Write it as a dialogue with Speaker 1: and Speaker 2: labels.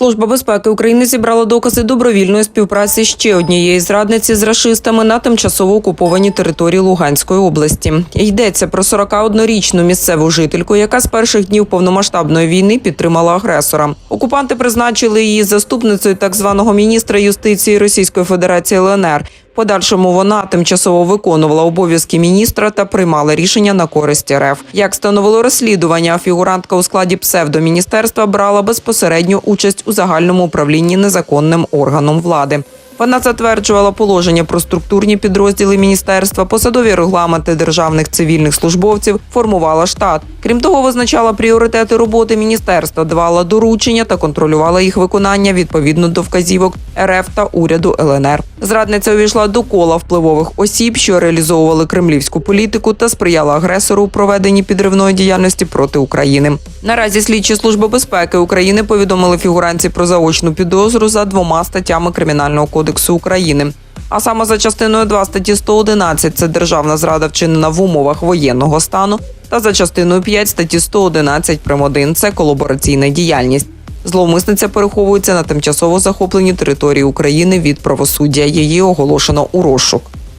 Speaker 1: Служба безпеки України зібрала докази добровільної співпраці ще однієї зрадниці з рашистами на тимчасово окупованій території Луганської області. Йдеться про 41-річну місцеву жительку, яка з перших днів повномасштабної війни підтримала агресора. Окупанти призначили її заступницею так званого міністра юстиції Російської Федерації ЛНР. Подальшому вона тимчасово виконувала обов'язки міністра та приймала рішення на користь РФ. Як становило розслідування, фігурантка у складі псевдоміністерства брала безпосередню участь у загальному управлінні незаконним органом влади. Вона затверджувала положення про структурні підрозділи міністерства, посадові регламенти державних цивільних службовців, формувала штат. Крім того, визначала пріоритети роботи міністерства, давала доручення та контролювала їх виконання відповідно до вказівок РФ та уряду ЛНР. Зрадниця увійшла до кола впливових осіб, що реалізовували кремлівську політику та сприяла агресору у проведенні підривної діяльності проти України. Наразі слідчі служби безпеки України повідомили фігуранці про заочну підозру за двома статтями Кримінального кодексу України. А саме за частиною 2 статті 111 – це державна зрада вчинена в умовах воєнного стану, та за частиною 5 статті 111 прим. 1 – це колабораційна діяльність. Зловмисниця переховується на тимчасово захопленій території України від правосуддя. Її оголошено у розшук.